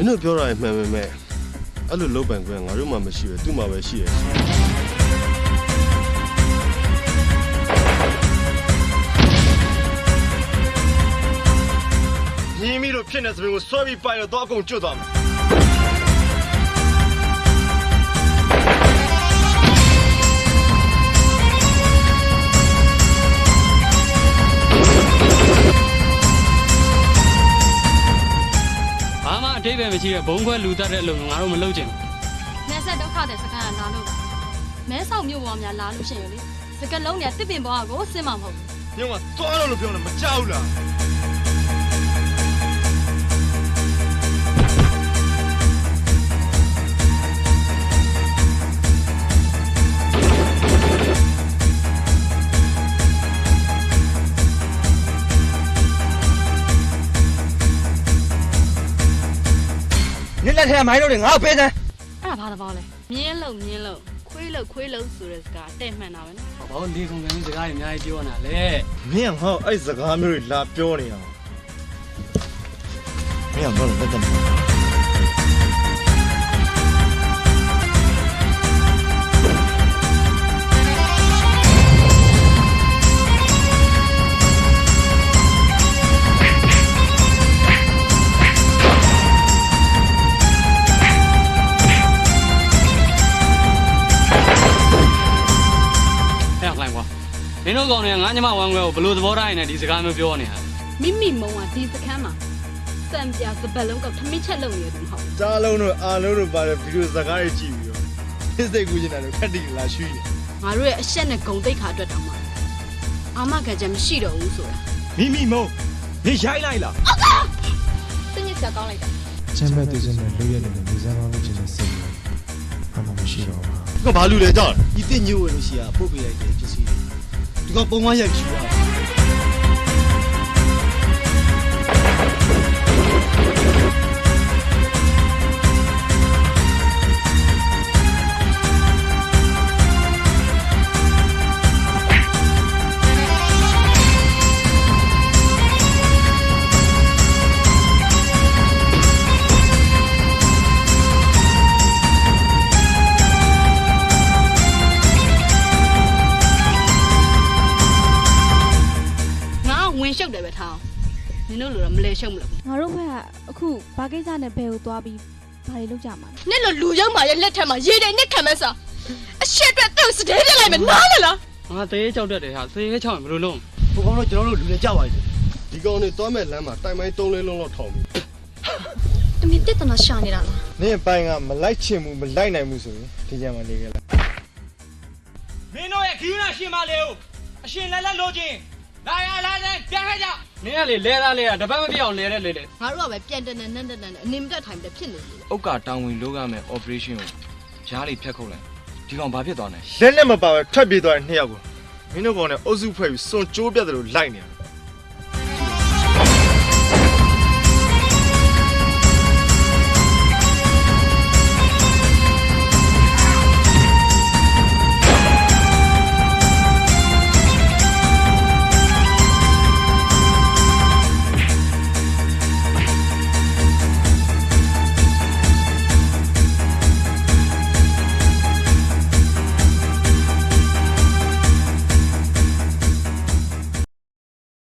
င်းတို့ပြောတာမှန်ပေမဲ့အဲ့လိုလုံးပန်ခွင့်ငါတို့မှမရှိပဲသူ့မှာပဲရှိရရှိညီမီတို့ဖြစ်နေစပင်းကိုဆွဲပြီးပိုင်တော့အကုန်ကျွတ်သွားမယ် ပဲမရှိတဲ့ဘုံခွဲလူတတ်တဲ့အလုပ်ကိုငါတို့မလုပ်ချင်ဘူးမဲဆက်ဒုက္ခတဲ့စကန်ကလာလို့မဲဆောက်မြို့ပေါ်များလာလို့ရှိရင်လေစကလုံးနဲ့တစ်ပင်ပေါ်ကိုစင်မှာမဟုတ်ဘူးညောင်ကသွားလို့လို့ပြောနေမကြောက်လား နင်းလက်ထဲမိုင်းလို့ငါ့ကိုပေးစမ်းအဲ့ဒါဘာသဘောလဲမြင်းလုံမြင်းလုံခွေးလုံခွေးလုံဆိုတဲ့စကားတဲ့မှန်တာပဲနော်ဘာလို့ဒီကုန်ကန်စကားတွေအများကြီးပြောနေတာလဲမင်းကဟောအဲ့စကားမျိုးတွေလာပြောနေအောင်မင်းကတော့လက်တယ် င်းတို့ကောင်တွေကငါညမဝမ်းခွဲကိုဘလို့သဘောထားရင်လည်းဒီစကားမျိုးပြောနေတာမိမိမုံကဒီစခန်းမှာစံပြစပက်လုံးကောက်ထမင်းချက်လုံနေတယ်မဟုတ်ဘူးကြားလုံးတို့အားလုံးတို့ပါတဲ့ဗီဒီယိုစကားတွေကြည့်ပြီးတော့စိတ်စိတ်ကူးနေတာတို့ခက်တိလာရွှေ့နေငါတို့ရဲ့အရှက်နဲ့ဂုံတိတ်ခါအတွက်တောင်မှအာမခံချက်မရှိတော့ဘူးဆိုတာမိမိမုံနေရိုက်လိုက်လားစညစ်ချက်ကောင်းလိုက်တာချမ်းဘက်တည်စမဲ့လူရည်နဲ့လူစားမလို့ခြင်းနဲ့စိတ်နဲ့ဘာမှမရှိတော့ဘူးကဘာလူလဲကြောက်ဒီတင်ညို့ဝင်လို့ရှိရပုတ်ပေးလိုက်တဲ့ပစ္စည်းတွေ ဒီကောင်ပုံ ဝင်ရှုပ်တယ်ပဲထားအောင်နင်တို့လိုတော့မလဲရှုပ်မလို့ငါတို့ဘက်ကအခုဘာကိစ္စနဲ့ဘယ်ကိုသွားပြီးဘာတွေလုပ်ကြမှာလဲနင်လိုလူရောက်ပါရဲ့လက်ထက်မှာရေတိုင်နဲ့ခံမစားအရှက်အတွက်သူ့စတဲ့ပြလိုက်မယ်နားလေလားငါသေးကြောက်တတ်တယ်ဟာသေရဲချောင်းရင်ဘလို့လုံးဘုကောင်တို့ကျွန်တော်တို့လူတွေကြောက်ပါလိမ့်မယ်ဒီကောင်တွေသွားမဲ့လမ်းမှာတိုင်မိုင်းသုံးလေးလုံးလောက်ထောင်ပြီးတမင်တက်တနာရှာနေတာလားနင်းပိုင်ကမလိုက်ချင်ဘူးမလိုက်နိုင်ဘူးဆိုရင်ဒီကြမှာနေခဲ့လားမင်းတို့ရဲ့ခီးနာရှင်မလေးကိုအရှင်လက်လက်လို့ချင်း လာရလာတဲ့ပြန်ခဲ့ကြနင်းကလေလဲသားလဲတာတပတ်မပြည့်အောင်လဲတဲ့လေလေငါတို့ကပဲပြန်တနေနဲ့နဲ့နဲ့အနေမတက်ထိုင်ပြီးဖြစ်နေပြီဥက္ကာတောင်ဝင်လောကမဲ့ operation ကိုရားလေးဖြတ်ခုတ်လိုက်ဒီကောင်ဘာဖြစ်သွားလဲလက်နဲ့မပါပဲထွက်ပြေးသွားတဲ့နှစ်ယောက်ကိုမင်းတို့ကောင်နဲ့အုပ်စုဖွဲ့ပြီးစွန်ကျိုးပြတ်တယ်လို့လိုက်နေတယ်